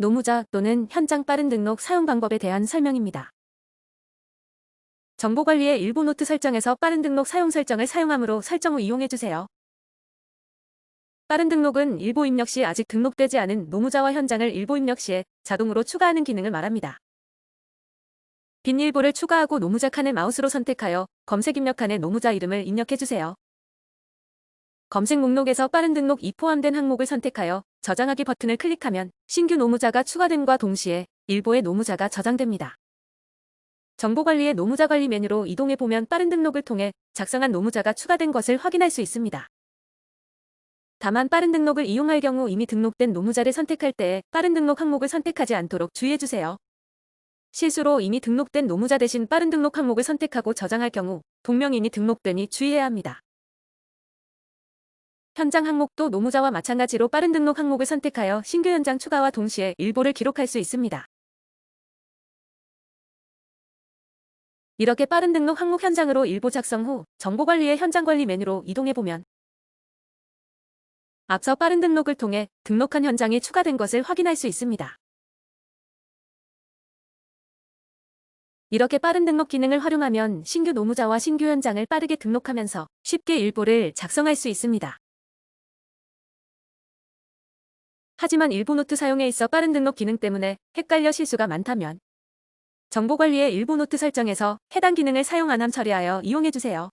노무자 또는 현장 빠른 등록 사용 방법에 대한 설명입니다. 정보관리의 일부 노트 설정에서 빠른 등록 사용 설정을 사용하므로 설정 후 이용해주세요. 빠른 등록은 일보 입력 시 아직 등록되지 않은 노무자와 현장을 일보 입력 시에 자동으로 추가하는 기능을 말합니다. 빈 일보를 추가하고 노무자 칸을 마우스로 선택하여 검색 입력 칸에 노무자 이름을 입력해주세요. 검색 목록에서 빠른 등록 이 포함된 항목을 선택하여 저장하기 버튼을 클릭하면 신규 노무자가 추가됨과 동시에 일보의 노무자가 저장됩니다. 정보관리의 노무자 관리 메뉴로 이동해 보면 빠른 등록을 통해 작성한 노무자가 추가된 것을 확인할 수 있습니다. 다만 빠른 등록을 이용할 경우 이미 등록된 노무자를 선택할 때에 빠른 등록 항목을 선택하지 않도록 주의해주세요. 실수로 이미 등록된 노무자 대신 빠른 등록 항목을 선택하고 저장할 경우 동명이인이 등록되니 주의해야 합니다. 현장 항목도 노무자와 마찬가지로 빠른 등록 항목을 선택하여 신규 현장 추가와 동시에 일보를 기록할 수 있습니다. 이렇게 빠른 등록 항목 현장으로 일보 작성 후 정보관리의 현장관리 메뉴로 이동해보면 앞서 빠른 등록을 통해 등록한 현장이 추가된 것을 확인할 수 있습니다. 이렇게 빠른 등록 기능을 활용하면 신규 노무자와 신규 현장을 빠르게 등록하면서 쉽게 일보를 작성할 수 있습니다. 하지만 일보 노트 사용에 있어 빠른 등록 기능 때문에 헷갈려 실수가 많다면 정보관리의 일보 노트 설정에서 해당 기능을 사용 안 함 처리하여 이용해주세요.